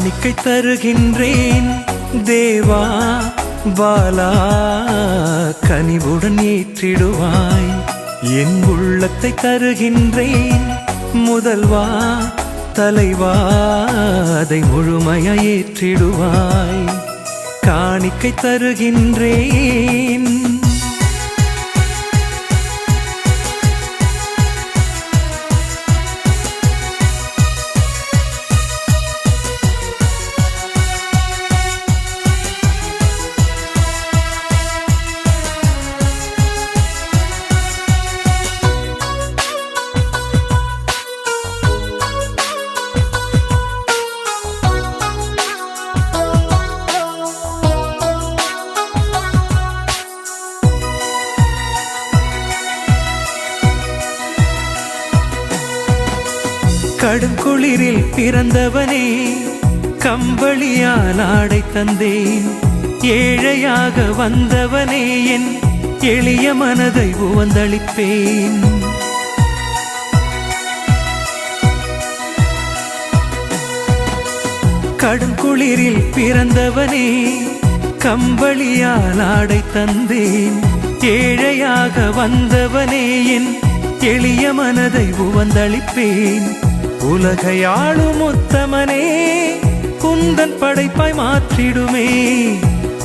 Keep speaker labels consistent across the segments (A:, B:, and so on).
A: காணிக்கை தருகின்றேன். தேவா பாலா கனிவுடன் ஏற்றிடுவாய். என் உள்ளத்தை தருகின்றேன். முதல்வா தலைவா அதை முழுமைய ஏற்றிடுவாய். காணிக்கை தருகின்றேன். கடும் குளிரில் பிறந்தவனே கம்பளியால் ஆடை தந்தேன். ஏழையாக வந்தவனே என் எளிய மனதை உவந்தளிப்பேன். கடும் குளிரில் பிறந்தவனே கம்பளியால் ஆடை தந்தேன். ஏழையாக வந்தவனே என் எளிய மனதை உவந்தளிப்பேன். உலகையாளும் உத்தமனே குந்தன் படைப்பாய் மாற்றிடுமே.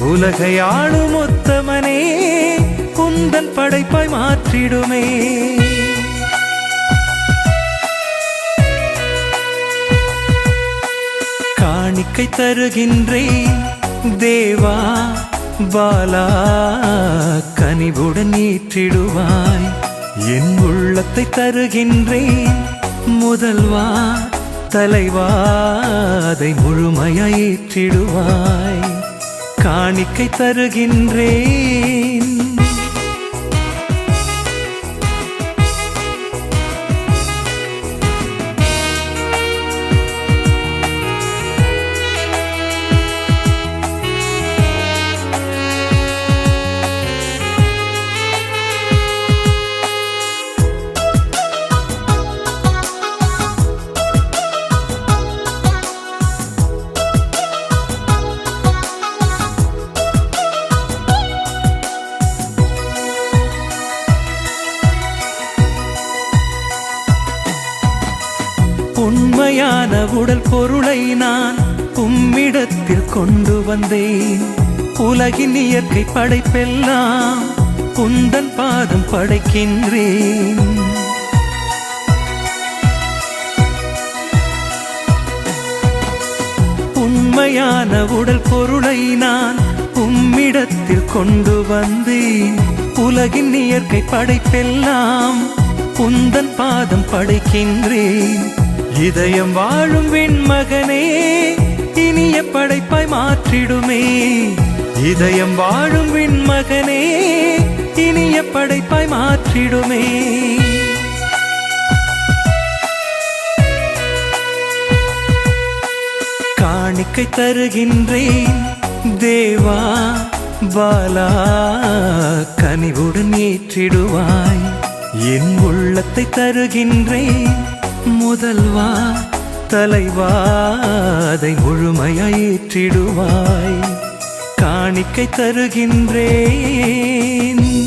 A: உலகையாளும் உத்தமனே குந்தன் படைப்பாய் மாற்றிடுமே. காணிக்கை தருகின்றேன் தேவா பாலா கனிவுடன் ஏற்றிடுவாய். என் உள்ளத்தை தருகின்றேன் முதல்வா தலைவாதை முழுமையாய் ஏற்றிடுவாய். காணிக்கை தருகின்றேன். உண்மையான உடல் பொருளை நான் உம்மிடத்தில் கொண்டு வந்தேன். உலகின் இயற்கை படைப்பெல்லாம் குந்தன் பாதம் படைக்கின்றேன். உண்மையான உடல் பொருளை நான் உம்மிடத்தில் கொண்டு வந்தேன். உலகின் இயற்கை படைப்பெல்லாம் குந்தன் பாதம் படைக்கின்றேன். இதயம் வாழும் விண்மகனே இனிய படைப்பாய் மாற்றிடுமே. இதயம் வாழும் விண்மகனே இனிய படைப்பாய் மாற்றிடுமே. காணிக்கை தருகின்றேன் தேவா பாலா கனிவுடன் ஏற்றிடுவாய். என் உள்ளத்தை தருகின்றேன் முதல்வா தலைவாதை முழுமையாயிற்றிடுவாய். ஏற்றிடுவாய் காணிக்கை தருகின்றேன்.